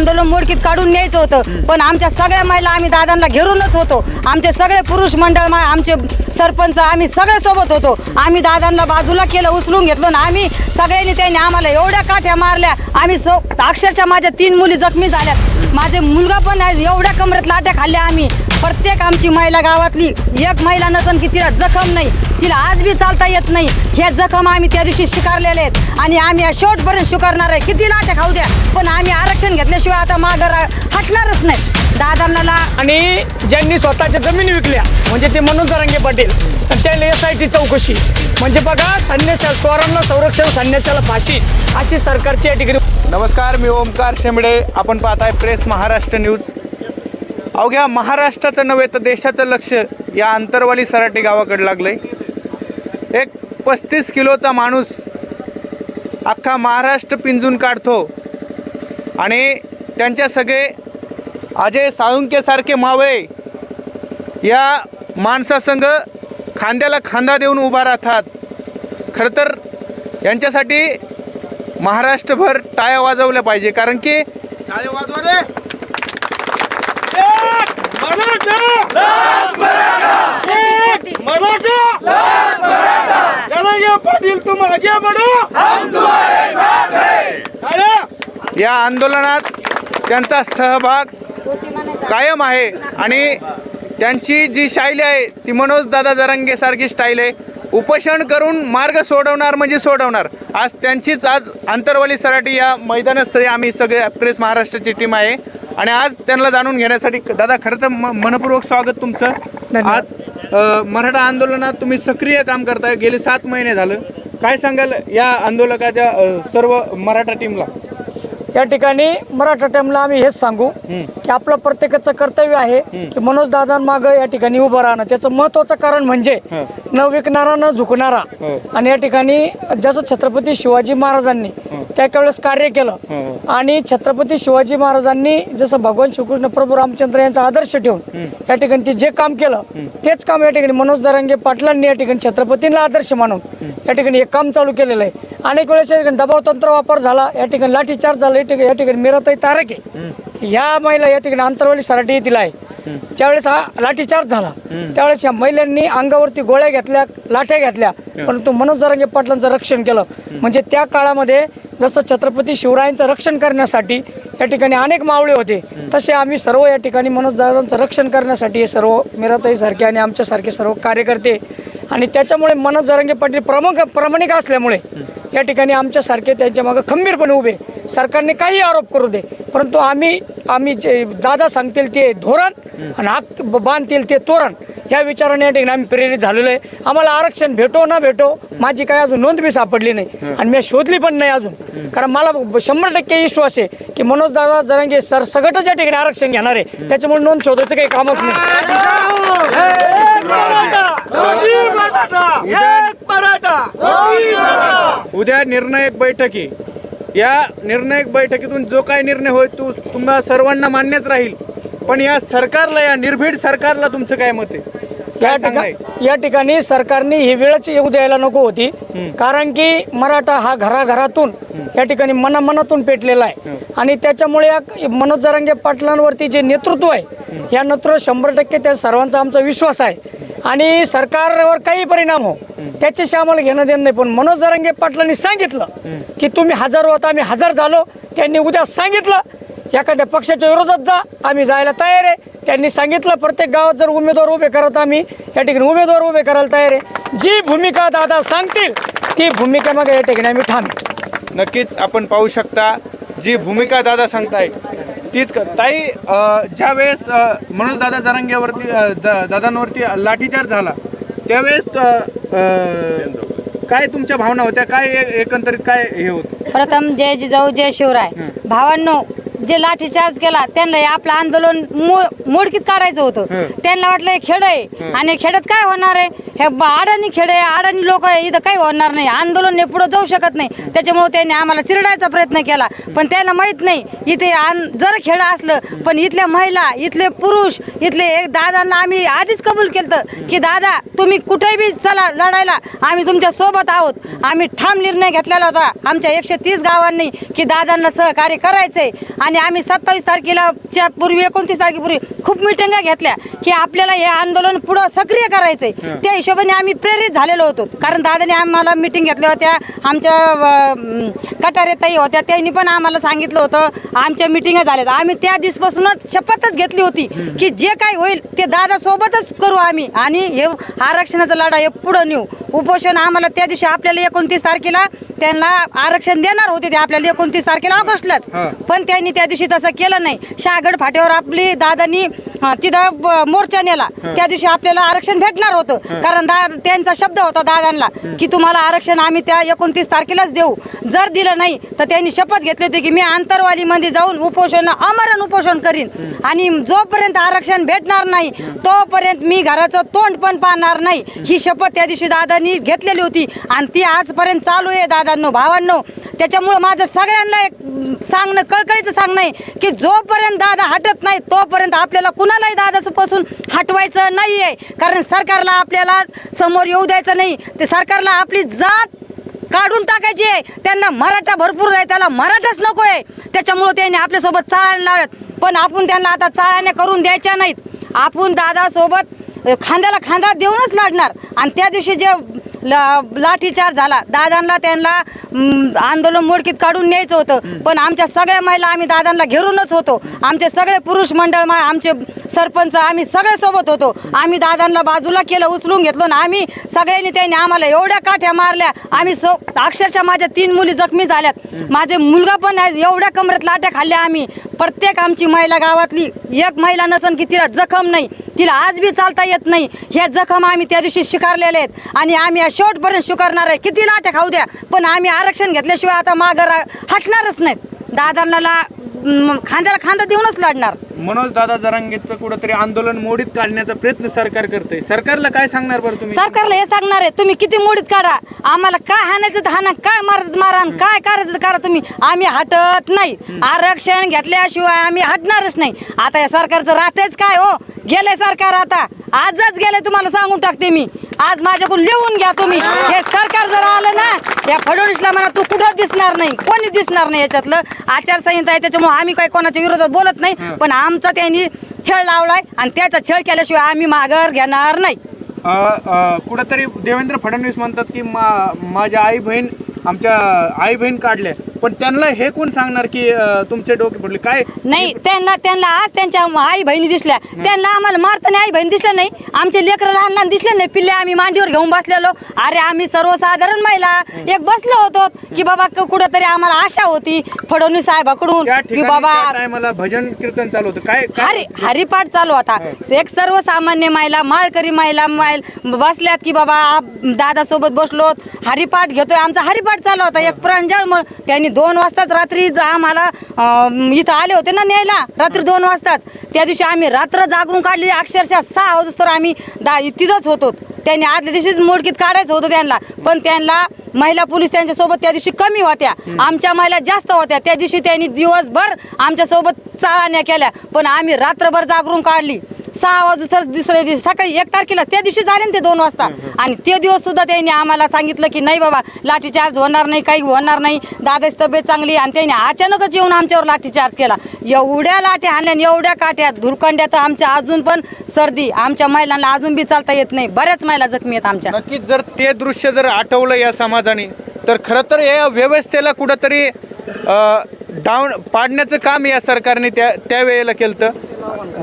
आंदोलन मोडकीत काढून न्यायचं होतं. पण आमच्या सगळ्या महिला आम्ही दादांना घेरूनच होतो. आमचे सगळे पुरुष मंडळ मा- आमचे सरपंच आम्ही सगळे सोबत होतो. आम्ही दादांना बाजूला केलं उचलून घेतलो ना आम्ही सगळ्यांनी त्यांनी आम्हाला एवढ्या काठ्या मारल्या. आम्ही सो अक्षरशः माझ्या तीन मुली जखमी झाल्यात माझे मुलगा पण एवढ्या कमरेत लाट्या खाल्ल्या आम्ही. प्रत्येक आमची महिला गावातली एक महिला नसन की तिला जखम नाही तिला आज बी चालता येत नाही. ह्या जखम आम्ही त्या दिवशी स्वीकारलेले आहेत आणि आम्ही या शेवटपर्यंत स्वीकारणार आहे. किती लाट्या खाऊ द्या पण आम्ही आरक्षण घेतल्याशिवाय आता मागं हटणारच नाही. दादांना आणि ज्यांनी स्वतःच्या जमिनी विकल्या म्हणजे ते मनोज जरांगे पाटील तर त्याला एस आय टी चौकशी. म्हणजे बघा संन्याशा चोरांना संरक्षण संन्याशाला फाशी अशी सरकारची या ठिकाणी नमस्कार मी ओमकार शेंबडे. आपण पाहताय प्रेस महाराष्ट्र न्यूज. अवघ्या महाराष्ट्राचं नव्हे तर देशाचं लक्ष या अंतरवाली सराटी गावाकडे लागलंय. एक पस्तीस किलोचा माणूस अख्खा महाराष्ट्र पिंजून काढतो. आणि त्यांच्या सगळे अजय साळुंकेसारखे मावळे या माणसासंग खांद्याला खांदा देऊन उभा राहतात. खरं तर यांच्यासाठी महाराष्ट्रभर टाळ्या वाजवल्या पाहिजे. कारण की टाळ्या वाजवले या आंदोलनात त्यांचा सहभाग कायम आहे आणि त्यांची जी शैली आहे ती मनोज दादा जरांगे सारखी स्टाईल आहे. उपोषण करून मार्ग सोडवणार म्हणजे सोडवणार. आज त्यांचीच आज आंतरवाली सराटी या मैदानस्थळी आम्ही सगळे प्रेस महाराष्ट्राची टीम आहे. आणि आज त्यांना जाणून घेण्यासाठी दादा खरं तर म- मनपूर्वक स्वागत तुमचं. धन्यवाद. आज अ, मराठा आंदोलनात तुम्ही सक्रिय काम करताय. गेले सात महिने झालं. काय सांगाल या आंदोलकाच्या अ, सर्व मराठा टीमला? या ठिकाणी मराठा टाइमला आम्ही हेच सांगू की आपलं प्रत्येकाचं कर्तव्य आहे की मनोज दादांमाग या ठिकाणी उभं राहणं. त्याचं महत्वाचं कारण म्हणजे न विकणारा न झुकणारा. हो. आणि या ठिकाणी जसं छत्रपती शिवाजी महाराजांनी त्या वेळेस कार्य केलं आणि छत्रपती शिवाजी महाराजांनी जसं भगवान श्रीकृष्ण प्रभू रामचंद्र यांचा आदर्श ठेवून या ठिकाणी ते जे काम केलं तेच काम या ठिकाणी मनोज दरांगे पाटलांनी या ठिकाणी छत्रपतींना आदर्श मानून या ठिकाणी हे काम चालू केलेलं आहे. अनेक वेळेस दबाव तंत्र वापर झाला. या ठिकाणी लाठीचार्ज झाला. या ठिकाणी या ठिकाणी मिराताई तारके ह्या महिला या ठिकाणी आंतरवाली सराटी येथील आहे. ज्यावेळेस हा लाठीचार्ज झाला त्यावेळेस या महिलांनी अंगावरती गोळ्या घेतल्या लाठ्या घेतल्या. परंतु मनोज जरांगे पाटलांचं रक्षण केलं. म्हणजे त्या काळामध्ये जसं छत्रपती शिवरायांचं रक्षण करण्यासाठी या ठिकाणी अनेक मावळे होते तसे आम्ही सर्व या ठिकाणी मनोज दादांचं रक्षण करण्यासाठी हे सर्व मिराताईसारखे आणि आमच्यासारखे सर्व कार्यकर्ते आणि त्याच्यामुळे मनोज जरांगे पाटील प्रमुख प्रामाणिक असल्यामुळे या ठिकाणी आमच्यासारखे त्यांच्या मागं खंबीरपणे उभे. सरकारने काही आरोप करू दे परंतु आम्ही आम्ही जे दादा सांगतील ते धोरण आणि हाक बांधतील ते तोरण या विचाराने या ठिकाणी आम्ही प्रेरित झालेलो आहे. आम्हाला आरक्षण भेटो ना भेटो माझी काही अजून नोंद बी सापडली नाही. आणि मी शोधली पण नाही अजून. कारण मला शंभर टक्के विश्वास आहे की मनोज दादा जरांगे सर सगटच या ठिकाणी आरक्षण घेणार आहे. त्याच्यामुळे नोंद शोधायचं काही कामच नाही. उद्या निर्णायक बैठक. या निर्णायक बैठकीतून जो काय निर्णय होईल तो तुम्हाला सर्वांना मान्यच राहील. पण या सरकारला या निर्भीड सरकारला तुमचं काय मत आहे? या? ठिकाणी या ठिकाणी सरकारने ही वेळच येऊ द्यायला नको होती. कारण की मराठा हा घराघरातून या ठिकाणी मनामनातून पेटलेला आहे. आणि त्याच्यामुळे या मनोज जरांगे पाटलांवरती जे नेतृत्व आहे या नेतृत्व शंभर टक्के त्या सर्वांचा आमचा विश्वास आहे. आणि सरकारवर काही परिणाम हो त्याच्याशी आम्हाला घेणं देणं नाही. पण मनोज जरांगे पाटलांनी सांगितलं की तुम्ही हजार होता आम्ही हजार झालो. त्यांनी उद्या सांगितलं एखाद्या पक्षाच्या विरोधात जा आम्ही जायला तयार आहे. त्यांनी सांगितलं प्रत्येक गावात जर उमेदवार उभे करत आम्ही या ठिकाणी उमेदवार उभे करायला तयार आहे. जी भूमिका दादा सांगतील ती भूमिका मग या ठिकाणी आम्ही ठाम. नक्कीच आपण पाहू शकता जी भूमिका दादा सांगताय तीच क- ताई ज्या वेळेस मनोज दादा जरांग्यावरती द- दादांवरती लाठीचार्ज झाला त्यावेळेस काय तुमच्या भावना होत्या? काय एकंदरीत काय हे होतं? प्रथम जय जिजाऊ जय शिवराय. भावांनो जे लाठीचार्ज केला त्यांना हे आपलं आंदोलन मो- मोडकीत काढायचं होतं. त्यांना वाटलं हे खेड आहे. आणि खेड्यात काय होणार आहे? हे ब- अडाणी खेड आहे अडाणी लोक आहे इथं काही होणार नाही. आंदोलन हे पुढे जाऊ शकत नाही. त्याच्यामुळे त्यांनी आम्हाला चिरडायचा प्रयत्न केला. पण त्याला माहीत नाही इथे आन- जर खेड असलं पण इथल्या महिला इथले पुरुष इथले एक दादांना आम्ही आधीच कबूल केलं की दादा तुम्ही कुठेही बी चला लढायला आम्ही तुमच्यासोबत आहोत. आम्ही ठाम निर्णय घेतलेला होता. आमच्या एकशे तीस गावांनी की दादांना सहकार्य करायचंय. आणि आम्ही सत्तावीस तारखेला च्या पूर्वी एकोणतीस तारखेपूर्वी खूप मिटिंगा घेतल्या की आपल्याला हे आंदोलन पुढं सक्रिय करायचंय. त्या हिशोबाने आम्ही प्रेरित झालेलो होतो. कारण दादाने आम्हाला मिटिंग घेतल्या होत्या आमच्या कटारे ताई होत्या त्यांनी पण आम्हाला सांगितलं होतं आमच्या मिटिंगा झाल्यात. आम्ही त्या दिवसापासूनच शपथच घेतली होती की जे काही होईल ते दादा सोबतच करू आम्ही. आणि हे आरक्षणाचा लढा हे पुढं नेऊ. उपोषण आम्हाला त्या दिवशी आपल्याला एकोणतीस तारखेला त्यांना आरक्षण देणार होते ते आपल्याला एकोणतीस तारखेला ऑगस्टलाच. पण त्यांनी त्या दिवशी तसं केलं नाही. शहागड फाट्यावर आपली दादानी तिथं ब- मोर्चा नेला. त्या दिवशी आपल्याला आरक्षण भेटणार होतं. कारण दा त्यांचा शब्द होता दादांना की तुम्हाला आरक्षण आम्ही त्या एकोणतीस तारखेलाच देऊ. जर दिलं नाही तर त्यांनी शपथ घेतली होती की मी आंतरवालीमध्ये जाऊन उपोषण आमरण उपोषण करीन. आणि जोपर्यंत आरक्षण भेटणार नाही तोपर्यंत मी घराचं तोंड पण पाहणार नाही. ही. शपथ त्या दिवशी दादांनी घेतलेली होती. आणि ती आजपर्यंत चालू आहे दादांनो भावांनो. त्याच्यामुळं माझं सगळ्यांना एक सांगणं कळकळीचं सांगणं आहे की जोपर्यंत दादा हटत नाही तोपर्यंत आपल्याला कुणालाही दादापासून हटवायचं नाही आहे कारण सरकारला आपल्याला समोर येऊ द्यायचं नाही. ते सरकारला आपली जात काढून टाकायची आहे. त्यांना मराठा भरपूर आहे. त्याला मराठाच नको आहे त्याच्यामुळं त्यांनी आपल्यासोबत चाळायला लावत पण आपण त्यांना आता चाळ्याने करून द्यायच्या नाहीत. आपण दादासोबत खांद्याला खांदा देऊनच लढणार. आणि त्या दिवशी जे ला लाठीचार्ज झाला. दादांना त्यांना आंदोलन मोडकीत काढून न्यायचं होतं. पण आमच्या सगळ्या महिला आम्ही दादांना घेरूनच होतो. आमचे सगळे पुरुष मंडळ मा- आमचे सरपंच आम्ही सगळे सोबत होतो. आम्ही दादांना बाजूला केलं उचलून घेतलो ना आम्ही सगळ्यांनी त्यांनी आम्हाला एवढ्या काठ्या मारल्या. आम्ही सो अक्षरशः माझ्या तीन मुली जखमी झाल्यात. माझे मुलगा पण एवढ्या कमरेत लाट्या खाल्ल्या आम्ही. प्रत्येक आमची महिला गावातली एक महिला नसन की तिला जखम नाही. तिला आज बी चालता येत नाही. ह्या जखम आम्ही त्या दिवशी स्वीकारलेले आहेत. आणि आम्ही शेवटपर्यंत स्वीकारणार आहे. किती लाट्या खाऊ द्या. पण आम्ही आरक्षण घेतल्याशिवाय आता मागं हटणारच नाहीत. दादांना खांद्याला खांदा देऊनच लढणार. मनोज दादा जरांगेचं कुठंतरी आंदोलन मोडीत काढण्याचा प्रयत्न सरकार करतंय. सरकारला काय सांगणार बरं तुम्ही? सरकारला हे सांगणार आहे तुम्ही किती मोडीत काढा. आम्हाला काय हाणायचं तर हाना काय मारायचं तर मारा आणि काय करायचं तर करा तुम्ही. आम्ही हटत नाही. आरक्षण घेतल्याशिवाय आम्ही हटणारच नाही. आता या सरकारचं राहतेच काय हो? गेलंय सरकार आता. आजच गेलंय तुम्हाला सांगून टाकते मी. आज माझ्याकडून लिहून घ्या तुम्ही. हे सरकार जर आलं ना या फडणवीसला म्हणा तू कुठं दिसणार नाही? कोणी दिसणार नाही याच्यातलं? आचारसंहिता आहे त्याच्यामुळे आम्ही काही कोणाच्या विरोधात बोलत नाही. पण आमचा त्यांनी छळ लावलाय आणि त्याचा छळ केल्याशिवाय आम्ही माघार घेणार नाही. कुठंतरी देवेंद्र फडणवीस म्हणतात की मा माझ्या आई बहीण आमच्या आई बहीण काढल्या. पण त्यांना हे कोण सांगणार की अ, तुमचे डोके पडले काय नाही त्यांना त्यांना आज त्यांच्या आई बहिणी दिसल्या त्यांना आम्हाला मारताना आई बहीण दिसल्या नाही. आमचे लेकरं लहान लहान दिसले नाही. पिल्ले आम्ही मांडीवर घेऊन बसलेलो. अरे आम्ही सर्वसाधारण महिला. एक बसलो होतो. की बाबा क- कुठंतरी आम्हाला आशा होती फडणवीस साहेबाकडून. त्या की ठिकाणी बाबा त्या टायमाला भजन कीर्तन चालू होतं. काय काय हरी हरिपाठ चालू होता. एक सर्वसामान्य महिला माळकरी महिला माईल बसल्यात की बाबा दादा सोबत बसलो हरिपाठ घेतोय. आमचा हरिपाठ चालू होता. एक प्रांजळ म- त्यांनी दोन वाजताच रात्री आम्हाला इथं आले होते ना न्यायला. रात्री दोन वाजताच. त्या दिवशी आम्ही रात्र जागरून काढली अक्षरशः सहा वाजता आम्ही दा तिथंच होतो. त्यांनी आदल्या दिवशीच मोडकीत काढायचं होतं त्यांना. पण त्यांना महिला पोलीस त्यांच्यासोबत त्या दिवशी कमी होत्या. आमच्या महिला जास्त होत्या. त्या दिवशी त्यांनी दिवसभर आमच्यासोबत चाळाण्या केल्या. पण आम्ही रात्रभर जागरून काढली. सहा वाजू तर दुसऱ्या दिवशी सकाळी एक तारखेला त्या दिवशी झाले ना ते दोन वाजता. आणि ते दिवस सुद्धा त्यांनी आम्हाला सांगितलं की नाही बाबा लाठीचार्ज होणार नाही काही होणार नाही. दादाची तब्येत चांगली आणि त्यांनी अचानकच येऊन आमच्यावर लाठीचार्ज केला. एवढ्या लाट्या आणल्या आणि एवढ्या काठ्या धुरखंड्या तर आमच्या अजून पण सर्दी आमच्या महिलांना अजून बी चालता येत नाही. बऱ्याच महिला जखमी आहेत आमच्या. नक्कीच जर ते दृश्य जर आठवलं या समाजाने तर खरं तर या व्यवस्थेला कुठंतरी डाऊन पाडण्याचं काम या सरकारने त्या त्यावेळेला केलं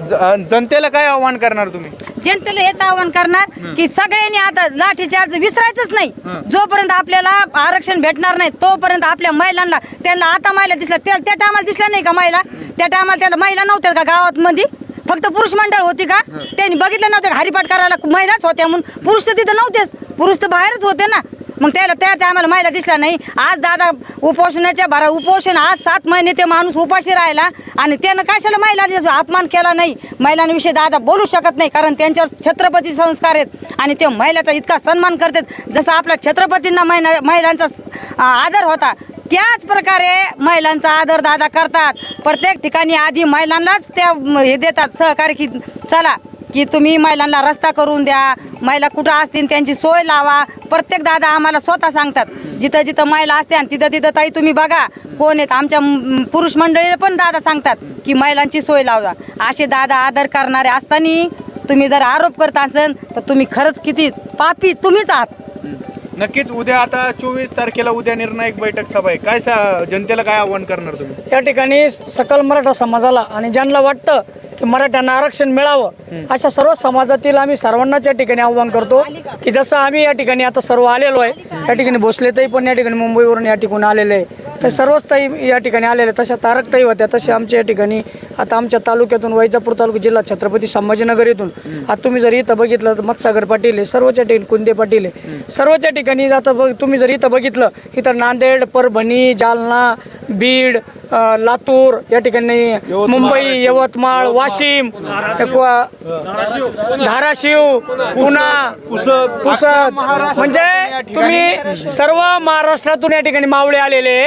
जनतेला काय आव्हान करणार तुम्ही? जनतेला हेच आवाहन करणार की सगळ्यांनी आता लाठीचार्ज विसरायचंच नाही. जोपर्यंत आपल्याला आरक्षण भेटणार नाही तोपर्यंत आपल्या महिलांना त्यांना आता महिला दिसल्या त्या त्या टायमाला दिसल्या नाही का महिला? त्या टायमाला त्याला महिला नव्हत्या का गावात मध्ये फक्त पुरुष मंडळ होती का? त्यांनी बघितलं नव्हतं का हरिपाठ करायला महिलाच होत्या म्हणून? पुरुष तर तिथं नव्हतेच. पुरुष तर बाहेरच होते ना. मग त्याला त्या टायमाला महिला दिसला नाही. आज दादा उपोषणाच्या भरा उपोषण आज सात महिने ते माणूस उपाशी राहिला आणि त्यानं कशाला महिला अपमान केला नाही. महिलांविषयी दादा बोलू शकत नाही कारण त्यांच्यावर छत्रपती संस्कार आहेत आणि ते महिलाचा इतका सन्मान करतात. जसं आपल्या छत्रपतींना महिला महिलांचा आदर होता त्याच प्रकारे महिलांचा आदर दादा करतात. प्रत्येक ठिकाणी आधी महिलांनाच त्या हे देतात सहकार्य की चला. की तुम्ही महिलांना रस्ता करून द्या महिला कुठं असतील त्यांची सोय लावा. प्रत्येक दादा आम्हाला स्वतः सांगतात जिथं जिथं महिला असते तिथं तिथं ताई तुम्ही बघा कोण आहेत. आमच्या पुरुष मंडळीला पण दादा सांगतात की महिलांची सोय लावा. असे दादा आदर करणारे असताना तुम्ही जर आरोप करत असाल तर तुम्ही खरंच किती पापी तुम्हीच आहात. नक्कीच उद्या आता चोवीस तारखेला उद्या निर्णायक बैठक सभा आहे. काय सा जनतेला काय आव्हान करणार तुम्ही? या ठिकाणी सकल मराठा समाजाला आणि ज्यांना वाटतं की मराठ्यांना आरक्षण मिळावं. अशा सर्व समाजातील आम्ही सर्वांनाच या ठिकाणी आव्हान करतो की जसं आम्ही या ठिकाणी आता सर्व आलेलो आहे या ठिकाणी भोसलेताई पण या ठिकाणी मुंबईवरून या ठिकाणी आलेले आहे. तर सर्वच ताई या ठिकाणी आलेले तशा तारक ताई होत्या. तसे आमच्या या ठिकाणी आता आमच्या तालुक्यातून वैजापूर तालुका जिल्हा छत्रपती संभाजीनगर येथून आता तुम्ही जर इथं बघितलं तर मतसागर पाटील आहे सर्वच्या ठिकाणी कुंदे पाटील आहे. सर्वच्या ठिकाणी आता बघ तुम्ही जर इथं बघितलं इथं नांदेड परभणी जालना बीड लातूर या ठिकाणी मुंबई यवतमाळ वाशिम धाराशिव. पुणा पुसद. म्हणजे तुम्ही सर्व महाराष्ट्रातून या ठिकाणी मावळे आलेले.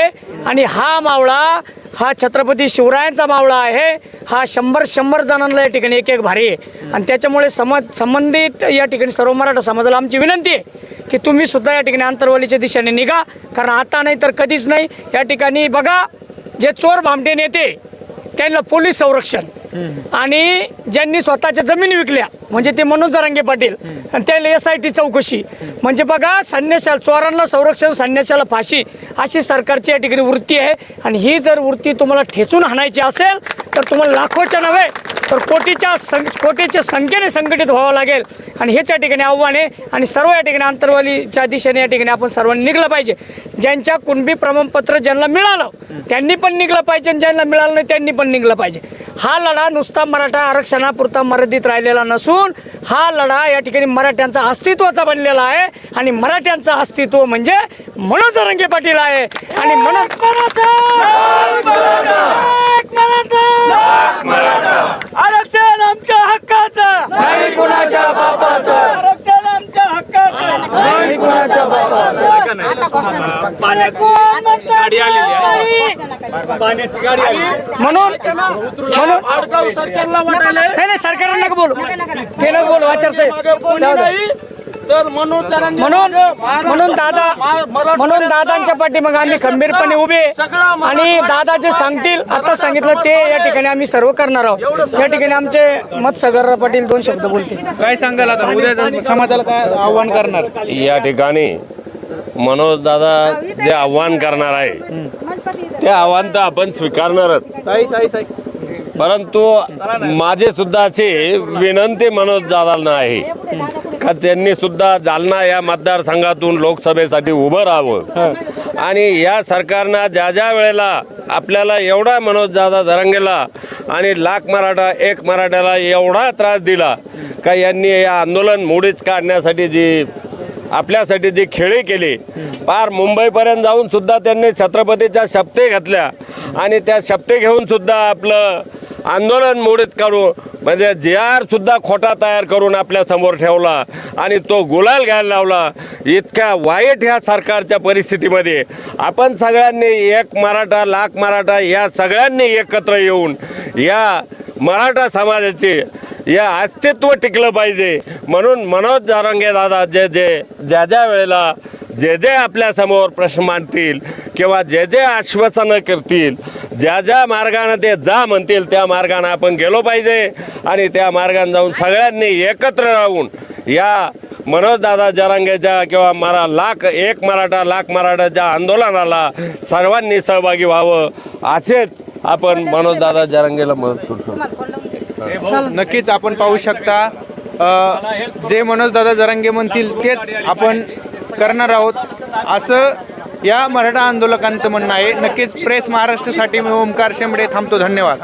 आणि हा मावळा हा छत्रपती शिवरायांचा मावळा आहे. हा शंभर शंभर जणांना या ठिकाणी एक एक भारी आहे. आणि त्याच्यामुळे सम संबंधित या ठिकाणी सर्व मराठा समाजाला आमची विनंती आहे की तुम्ही सुद्धा या ठिकाणी आंतरवालीच्या दिशेने निघा. कारण आता नाही तर कधीच नाही. या ठिकाणी बघा जे चोर भामटे नेते त्यांना पोलीस संरक्षण. आणि ज्यांनी स्वतःच्या जमिनी विकल्या म्हणजे ते मनोज जरांगे पाटील. आणि त्याला एस आय टी चौकशी. म्हणजे बघा संन्याशाला चोरांना संरक्षण संन्याशाला फाशी. अशी सरकारची या ठिकाणी वृत्ती आहे. आणि ही जर वृत्ती तुम्हाला ठेचून हाणायची असेल तर तुम्हाला लाखोच्या नव्हे तर कोटीच्या सं कोटीच्या संख्येने संघटित व्हावं लागेल. आणि हेच या ठिकाणी आव्हान आहे. आणि सर्व या ठिकाणी आंतरवालीच्या दिशेने या ठिकाणी आपण सर्वांनी निघलं पाहिजे. ज्यांच्या कुणबी प्रमाणपत्र ज्यांना मिळालं त्यांनी पण निघलं पाहिजे. आणि ज्यांना मिळालं नाही त्यांनी पण निघलं पाहिजे. हा लढा नुसता मराठा आरक्षणापुरता मर्यादित राहिलेला नसून हा लढा या ठिकाणी मराठ्यांचा अस्तित्वाचा बनलेला आहे. आणि मराठ्यांचं अस्तित्व म्हणजे मनोज रंगे पाटील आहे. आणि मनोज आरक्षण आमच्या हक्काचं! नाही कुणाच्या बापाचं! आरक्षण आमच्या हक्काचं! नाही कुणाच्या म्हणून म्हणून भडकाऊ सरकारला वाटायला नाही नाही सरकारला नका बोलू. ते नका बोलू आचार साहेब. कोणी जाऊ दे. नाही तर मनोज जरांगे म्हणून म्हणून दादा म्हणून दादांच्या पाठीमागे आम्ही खंबीरपणे उभे आणि दादा जे सांगतील आता सांगितलं ते या ठिकाणी आम्ही सर्व करणार आहोत. या ठिकाणी आमचे मतसगर पाटील दोन शब्द बोलतील. काय सांगाल आता? उद्या समाजाला काय आव्हान करणार? या ठिकाणी मनोज दादा जे आव्हान करणार आहे. ते आव्हान तर आपण स्वीकारणारच. ताई ताई ताई. परंतु माझे सुद्धा असे विनंती मनोज दादांना आहे का त्यांनी सुद्धा जालना या मतदारसंघातून लोकसभेसाठी उभं राहावं. आणि या सरकारनं ज्या ज्या वेळेला आपल्याला एवढा मनोज दादा धरंगेला आणि लाख मराठा एक मराठ्याला एवढा त्रास दिला का यांनी या आंदोलन मोडीच काढण्यासाठी जी आपल्यासाठी जे खेळे केले पार मुंबईपर्यंत जाऊन सुद्धा त्यांनी छत्रपतीच्या शपते घातल्या. आणि त्या शपथे घेऊन सुद्धा आपलं आंदोलन मोडीत काढू म्हणजे जे आर सुद्धा खोटा तयार करून आपल्यासमोर ठेवला आणि तो गुलाल घ्यायला लावला. इतक्या वाईट ह्या सरकारच्या परिस्थितीमध्ये आपण सगळ्यांनी एक मराठा लाख मराठा या सगळ्यांनी एकत्र येऊन या मराठा समाजाचे या अस्तित्व टिकलं पाहिजे. म्हणून मनोज जारंगे दादा जे जे ज्या ज्या वेळेला जे जे आपल्यासमोर प्रश्न मांडतील किंवा जे जे आश्वासनं करतील ज्या ज्या मार्गानं ते जा म्हणतील त्या मार्गानं आपण गेलो पाहिजे आणि त्या मार्गाने जाऊन सगळ्यांनी एकत्र राहून या मनोजदादा जरांगेच्या किंवा मरा लाख एक मराठा लाख मराठाच्या आंदोलनाला सर्वांनी सहभागी व्हावं असेच आपण मनोजदादा जरांगेला मदत करतो नक्कीच आपण पाहू शकता. जे मनोज दादा जरांगे म्हणतील तेच आपण करणार आहोत. असं या मराठा आंदोलकांचं म्हणणं आहे. नक्कीच प्रेस महाराष्ट्रासाठी मी ओमकार शेंबडे थांबतो. धन्यवाद.